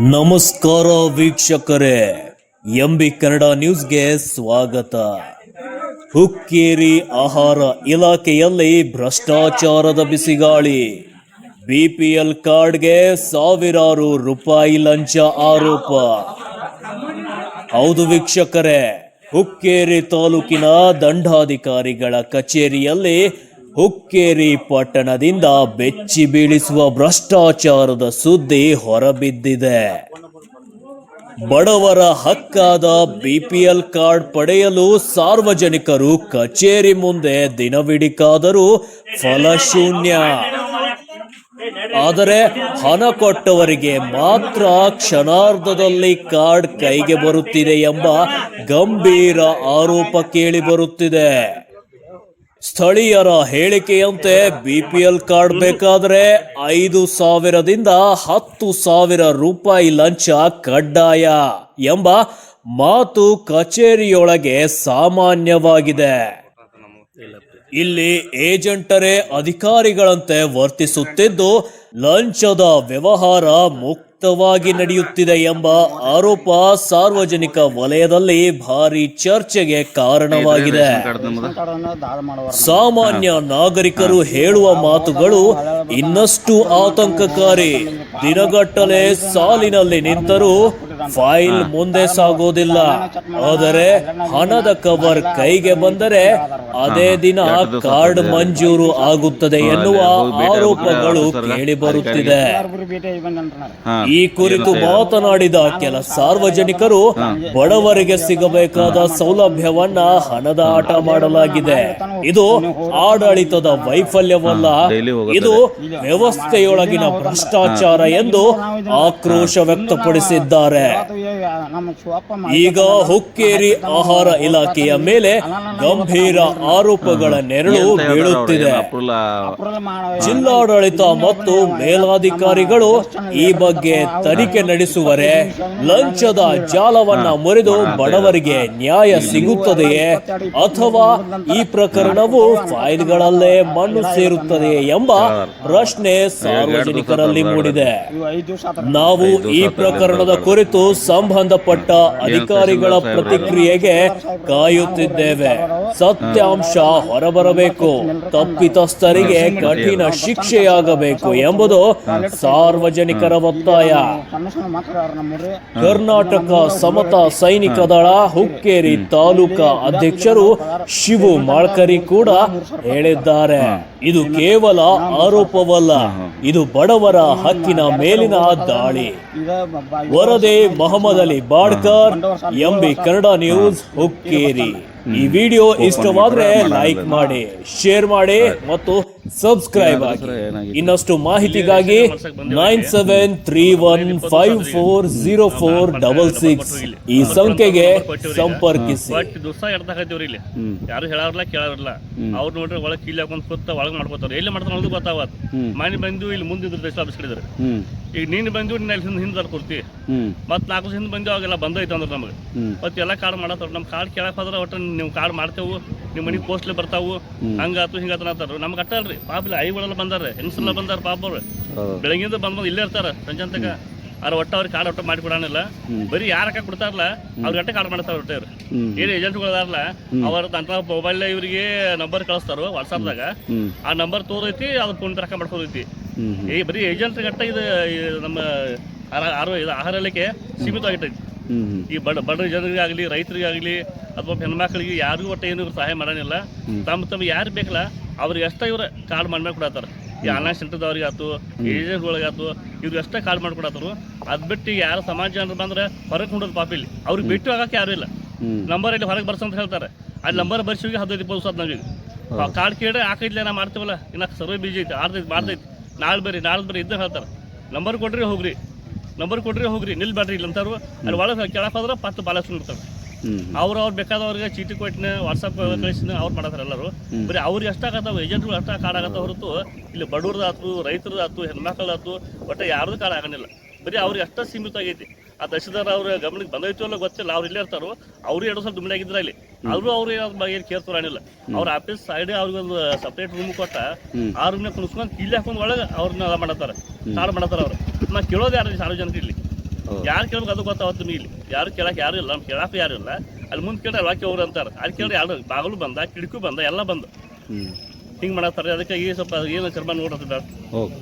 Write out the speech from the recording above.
ನಮಸ್ಕಾರ ವೀಕ್ಷಕರೇ. ಎಂಬಿ ಕನ್ನಡ ನ್ಯೂಸ್ಗೆ ಸ್ವಾಗತ. ಹುಕ್ಕೇರಿ ಆಹಾರ ಇಲಾಖೆಯಲ್ಲಿ ಭ್ರಷ್ಟಾಚಾರದ ಬಿಸಿಗಾಳಿ. ಬಿಪಿಎಲ್ ಕಾರ್ಡ್ಗೆ ಸಾವಿರಾರು ರೂಪಾಯಿ ಲಂಚ ಆರೋಪ. ಹೌದು ವೀಕ್ಷಕರೇ, ಹುಕ್ಕೇರಿ ತಾಲೂಕಿನ ದಂಡಾಧಿಕಾರಿಗಳ ಕಚೇರಿಯಲ್ಲಿ ಹುಕ್ಕೇರಿ ಪಟ್ಟಣದಿಂದ ಬೆಚ್ಚಿ ಬೀಳಿಸುವ ಭ್ರಷ್ಟಾಚಾರದ ಸುದ್ದಿ ಹೊರಬಿದ್ದಿದೆ. ಬಡವರ ಹಕ್ಕಾದ ಬಿಪಿಎಲ್ ಕಾರ್ಡ್ ಪಡೆಯಲು ಸಾರ್ವಜನಿಕರು ಕಚೇರಿ ಮುಂದೆ ದಿನವಿಡಿಕಾದರೂ ಫಲಶೂನ್ಯ ಆದರೆ ಹಣ ಕೊಟ್ಟವರಿಗೆ ಮಾತ್ರ ಕ್ಷಣಾರ್ಧದಲ್ಲಿ ಕಾರ್ಡ್ ಕೈಗೆ ಬರುತ್ತಿದೆ ಎಂಬ ಗಂಭೀರ ಆರೋಪ ಕೇಳಿ ಬರುತ್ತಿದೆ. ಸ್ಥಳೀಯರ ಹೇಳಿಕೆಯಂತೆ ಬಿಪಿಎಲ್ ಕಾರ್ಡ್ ಬೇಕಾದರೆ ಐದು ಸಾವಿರದಿಂದ ಹತ್ತು ಸಾವಿರ ರೂಪಾಯಿ ಲಂಚ ಕಡ್ಡಾಯ ಎಂಬ ಮಾತು ಕಚೇರಿಯೊಳಗೆ ಸಾಮಾನ್ಯವಾಗಿದೆ. ಇಲ್ಲಿ ಏಜೆಂಟರೇ ಅಧಿಕಾರಿಗಳಂತೆ ವರ್ತಿಸುತ್ತಿದ್ದು, ಲಂಚದ ವ್ಯವಹಾರ ಮುಕ್ತವಾಗಿ ನಡೆಯುತ್ತಿದೆ ಎಂಬ ಆರೋಪ ಸಾರ್ವಜನಿಕ ವಲಯದಲ್ಲಿ ಭಾರಿ ಚರ್ಚೆಗೆ ಕಾರಣವಾಗಿದೆ. ಸಾಮಾನ್ಯ ನಾಗರಿಕರು ಹೇಳುವ ಮಾತುಗಳು ಇನ್ನಷ್ಟು ಆತಂಕಕಾರಿ. ದಿನಗಟ್ಟಲೆ ಸಾಲಿನಲ್ಲಿ ನಿಂತರೂ ಫೈಲ್ ಮುಂದೆ ಸಾಗೋದಿಲ್ಲ. ಆದರೆ ಹಣದ ಕವರ್ ಕೈಗೆ ಬಂದರೆ ಅದೇ ದಿನ ಕಾರ್ಡ್ ಮಂಜೂರು ಆಗುತ್ತದೆ ಎನ್ನುವ ಆರೋಪಗಳು ಕೇಳಿಬರುತ್ತಿದೆ ಈ ಕುರಿತು ಮಾತನಾಡಿದ ಕೆಲ ಸಾರ್ವಜನಿಕರು ಬಡವರಿಗೆ ಸಿಗಬೇಕಾದ ಸೌಲಭ್ಯವನ್ನ ಹಣದ ಆಟ ಮಾಡಲಾಗಿದೆ. ಇದು ಆಡಳಿತದ ವೈಫಲ್ಯವಲ್ಲ. ಇದು ವ್ಯವಸ್ಥೆಯೊಳಗಿನ ಭ್ರಷ್ಟಾಚಾರ ಎಂದು ಆಕ್ರೋಶ ವ್ಯಕ್ತಪಡಿಸಿದ್ದಾರೆ. ಈಗ ಹುಕ್ಕೇರಿ ಆಹಾರ ಇಲಾಖೆಯ ಮೇಲೆ ಗಂಭೀರ ಆರೋಪಗಳ ನೆರಳು ಬೀಳುತ್ತಿದೆ. ಜಿಲ್ಲಾಡಳಿತ ಮತ್ತು ಮೇಲಾಧಿಕಾರಿಗಳು ಈ ಬಗ್ಗೆ ತನಿಖೆ ನಡೆಸುವರೆ ಲಂಚದ ಜಾಲವನ್ನ ಮುರಿದು ಬಡವರಿಗೆ ನ್ಯಾಯ ಸಿಗುತ್ತದೆಯೇ ಅಥವಾ ಈ ಪ್ರಕರಣವು ಫೈಲ್ಗಳಲ್ಲೇ ಮಣ್ಣು ಸೇರುತ್ತದೆಯೇ ಎಂಬ ಪ್ರಶ್ನೆ ಸಾರ್ವಜನಿಕರಲ್ಲಿ ಮೂಡಿದೆ. ನಾವು ಈ ಪ್ರಕರಣದ ಕುರಿತು ಸಂಬಂಧಪಟ್ಟ ಅಧಿಕಾರಿಗಳ ಪ್ರತಿಕ್ರಿಯೆಗೆ ಕಾಯುತ್ತಿದ್ದೇವೆ. ಸತ್ಯಾಂಶ ಹೊರಬರಬೇಕು. ತಪ್ಪಿತಸ್ಥರಿಗೆ ಕಠಿಣ ಶಿಕ್ಷೆಯಾಗಬೇಕು ಎಂಬುದು ಸಾರ್ವಜನಿಕರ ಒತ್ತಾಯ. ಕರ್ನಾಟಕ ಸಮತಾ ಸೈನಿಕ ದಳ ಹುಕ್ಕೇರಿ ತಾಲೂಕಾ ಅಧ್ಯಕ್ಷರು ಶಿವು ಮಾಳ್ಕರಿ ಕೂಡ ಹೇಳಿದ್ದಾರೆ. ಇದು ಕೇವಲ ಆರೋಪವಲ್ಲ. ಇದು ಬಡವರ ಹಕ್ಕಿನ ಮೇಲಿನ ದಾಳಿ. ವರದಿ ಮೊಹಮ್ಮದ್ ಅಲಿ ಬಾಡ್ಕರ್ ಎಂಬಿ ಕನ್ನಡ ನ್ಯೂಸ್ ಹುಕ್ಕೇರಿ. ಈ ವಿಡಿಯೋ ಇಷ್ಟವಾದ್ರೆ ಲೈಕ್ ಮಾಡಿ ಶೇರ್ ಮಾಡಿ ಮತ್ತು ಸಬ್ಸ್ಕ್ರೈಬ್ ಆಗಿ. ಇನ್ನಷ್ಟು ಮಾಹಿತಿಗಾಗಿ nine seven three one five four zero four double six ಈ ಸಂಖ್ಯೆಗೆ ಸಂಪರ್ಕಿಸಿ. ಇಲ್ಲಿ. ಯಾರು ಹೇಳಾರಲ್ಲ ಕೇಳಾರಲ್ಲ ಅವ್ರು ನೋಡ್ರಿ ಒಳಗೆ ಕೀಲಿ ಹಾಕೊಂಡ್ ಕೂತ ಒಳಗೆ ಮಾಡ್ಕೋತಾರ ಎಲ್ಲಿ ಮಾಡ್ತಾರ ಗೊತ್ತಾವ ಮನೆ ಬಂದು ಇಲ್ಲಿ ಮುಂದೆ ಇದ್ರ ದೇಶ ಆಫೀಸ್ ಈಗ ನೀನು ಬಂದು ನಿನ್ನ ಹಿಂದ್ ಹಿಂದೆ ಹಿಂದೆ ಕೊಡ್ತಿ. ಮತ್ ನಾಲ್ಕು ದಿವಸ ಹಿಂದೆ ಬಂದು ಅವಾಗೆಲ್ಲ ಬಂದೈತೆ ಅಂದ್ರೆ ನಮಗೆ. ಮತ್ತೆ ಎಲ್ಲ ಕಾರ್ಡ್ ಮಾಡತ್ತಾರ. ನಮ್ಮ ಕಾರ್ಡ್ ಕೇಳಕ್ ಹೋದ್ರೆ ಒಟ್ಟು ನೀವು ಕಾರ್ಡ್ ಮಾಡ್ತೇವು ನಿಮ್ಮ ಮನೆಗೆ ಪೋಸ್ಟ್ಲೆ ಬರ್ತಾವು. ಹಂಗಾತು ಹಿಂಗಾತ ಅಂತಾರ. ನಮ್ಗೆ ಅಟ್ಟಲ್ರಿ ಪಾಪ ಇಲ್ಲ ಐಗಳೆಲ್ಲ ಬಂದಾರ. ಹೆಂಗಸಲ್ಲ ಬಂದಾರ ಪಾಪ ಅವ್ರು. ಬೆಳಗಿಂದ ಬಂದ್ ಬಂದು ಇಲ್ಲೇ ಇರ್ತಾರ ಸಂಜಂತಕ. ಅವ್ರ ಒಟ್ಟ ಅವ್ರಿಗೆ ಕಾರ್ಡ್ ಒಟ್ಟ ಮಾಡಿ ಕೊಡಾನಿಲ್ಲ. ಬರೀ ಯಾರಕ್ಕ ಕೊಡ್ತಾರಲ್ಲ ಅವ್ರ ಗಟ್ಟ ಕಾರ್ಡ್ ಮಾಡ್ತಾರ ಒಟ್ಟೆ ಅವ್ರು ಏನು ಏಜೆಂಟ್ಗಳದಾರಲ್ಲ ಅವ್ರ ಅಂತ ಮೊಬೈಲ್ ಇವರಿಗೆ ನಂಬರ್ ಕಳಿಸ್ತಾರೋ ವಾಟ್ಸಾಪ್ದಾಗ ಆ ನಂಬರ್ ತೋರೈತಿ ಅದು ಫೋನ್ ಪೇ ರೊಕ್ಕ ಮಾಡ್ಕೋದೈತಿ ಈ ಬರೀ ಏಜೆಂಟ್ ಗಟ್ಟ ಇದು ಈ ನಮ್ಮ ಆರ- ಆರೋ ಇದು ಆಹಾರ ಇಲಾಖೆ ಸೀಮಿತ ಆಗಿರ್ತೈತಿ ಈ ಬಡ ಬಡ ಜನರಿಗಾಗಲಿ ರೈತರಿಗಾಗಲಿ ಅಥವಾ ಹೆಣ್ಮಕ್ಳಿಗೆ ಯಾರಿಗೂ ಒಟ್ಟು ಏನು ಇವ್ರು ಸಹಾಯ ಮಾಡೋನಿಲ್ಲ ತಮ್ಮ ತಮ್ಮ ಯಾರು ಬೇಕಲ್ಲ ಅವ್ರಿಗೆ ಎಷ್ಟ ಇವ್ರ ಕಾರ್ಡ್ ಮಾಡ್ಮೇಲೆ ಕೊಡತ್ತಾರ. ಈ ಆನ್ಲೈನ್ ಸೆಂಟರ್ದವ್ರಿಗೆ ಆತು ಏಜೆಂಟ್ಗಳಿಗಾಯ್ತು ಅಷ್ಟೇ ಕಾರ್ಡ್ ಮಾಡ್ಕೊಡತ್ತಾರು ಅದ್ ಬಿಟ್ಟು ಯಾರು ಸಮಾಜ ಜನರು ಬಂದ್ರೆ ಹೊರಗೆ ನೋಡೋದು ಪಾಪ ಇಲ್ಲಿ. ಅವ್ರಿಗೆ ಬಿಟ್ಟು ಆಗಕ್ಕೆ ಯಾರು ಇಲ್ಲ. ನಂಬರ್ ಇಲ್ಲಿ ಹೊರಗೆ ಬರ್ಸಂತ ಹೇಳ್ತಾರೆ. ಅಲ್ಲಿ ನಂಬರ್ ಬರ್ಸಿ ಹದಿನೈದು ಇಪ್ಪತ್ತು ಸಾವಿರ ನಮಗೆ ಕಾರ್ಡ್ ಕೇಳಿ ಹಾಕಿದ್ಲೆ ನಾ ಮಾಡ್ತೀವಲ್ಲ ಇನ್ನ ಸರ್ವೆ ಬೀಜ ಐತಿ ಆಡ್ತೈತಿ ಮಾಡ್ತೈತಿ. ನಾಳೆ ಬರ್ರಿ ನಾಳೆ ಬರ್ರಿ ಇದ್ದ ಹೇಳ್ತಾರೆ. ನಂಬರ್ ಕೊಡ್ರಿ ಹೋಗ್ರಿ. ನಂಬರ್ ಕೊಡ್ರಿ ಹೋಗ್ರಿ. ನಿಲ್ ಬ್ಯಾಡ್ರಿ ಇಲ್ಲ ಅಂತಾರು ಅಲ್ಲಿ ಒಳಗೆ ಕೆಳಕ್ಕೆ ಹೋದ್ರೆ ಪತ್ತು ಬಾಲಸ್ ಇರ್ತಾರೆ. ಅವ್ರು ಅವ್ರು ಬೇಕಾದವ್ರಿಗೆ ಚೀಟಿ ಕೊಟ್ಟಿನ ವಾಟ್ಸಪ್ ಕಳಿಸಿನ ಅವ್ರು ಮಾಡ್ತಾರೆ ಎಲ್ಲರೂ. ಬರೀ ಅವ್ರಿಗೆ ಎಷ್ಟಾಗತ್ತಾವ ಏಜೆಂಟ್ಗಳು ಅಷ್ಟ ಕಾರ್ಡ್ ಆಗತ್ತಾವ ಹೊರತು ಇಲ್ಲಿ ಬಡವ್ರದಾತು ರೈತರದಾತು ಹೆಣ್ಮಕ್ಳದಾತು ಒಟ್ಟು ಯಾರ್ದು ಕಾರ್ಡ್ ಆಗಂಗಿಲ್ಲ. ಬರೀ ಅವ್ರಿಗೆ ಅಷ್ಟ ಸೀಮಿತ ಆಗೈತಿ ಆ ದಶದಾರ ಅವ್ರ ಗಮನಕ್ಕೆ ಬಂದೈತೋ ಅಲ್ಲ ಗೊತ್ತಿಲ್ಲ ಅವ್ರು ಇಲ್ಲೇ ಇರ್ತಾರೋ ಅವ್ರು ಎರಡು ಸ್ವಲ್ಪ ದುಮ್ಮಡಿ ಆಗಿದ್ರ ಇಲ್ಲಿ ಅವರು ಅವ್ರು ಏನ್ ಕೇರ್ ತೋರಾಣಿಲ್ಲ ಅವ್ರ ಆಫೀಸ್ ಸೈಡ್ ಅವ್ರಿಗೊಂದು ಸಪ್ರೇಟ್ ರೂಮ್ ಕೊಟ್ಟ ಆ ರೂಮ್ ಕುಣಿಸ್ಕೊಂಡ್ ಇಲ್ಲಿ ಹಾಕೊಂಡ್ ಒಳಗೆ ಅವ್ರನ್ನ ಮಾಡತಾರ ಕಾರ್ಡ್ ಮಾಡತಾರ ಅವ್ರು. ನಾ ಕೇಳೋದು ಯಾರು ಸಾರ್ವಜನಿಕ ಇಲ್ಲಿ. ಯಾರು ಕೇಳ್ಬೇಕು ಅದು ಗೊತ್ತಾವತ್ತು ನೀ ಇಲ್ಲಿ? ಯಾರು ಕೇಳಕ್ ಯಾರು ಇಲ್ಲ ಕೇಳಾಕ ಯಾರು ಇಲ್ಲ. ಅಲ್ಲಿ ಮುಂದೆ ಕೇಳ್ರೆ ವಾಕ್ಯ ಅವ್ರು ಅಂತಾರ. ಅಲ್ಲಿ ಕೇಳಿ ಯಾರು ಬಾಗಿಲು ಬಂದ ಕಿಡಕು ಬಂದ ಎಲ್ಲ ಬಂದು. ಹಿಂಗ್ ಮಾಡತ್ತಾರ ಅದಕ್ಕೆ ಈ ಸ್ವಲ್ಪ ಏನು ಚರ್ಮ ಓಕೆ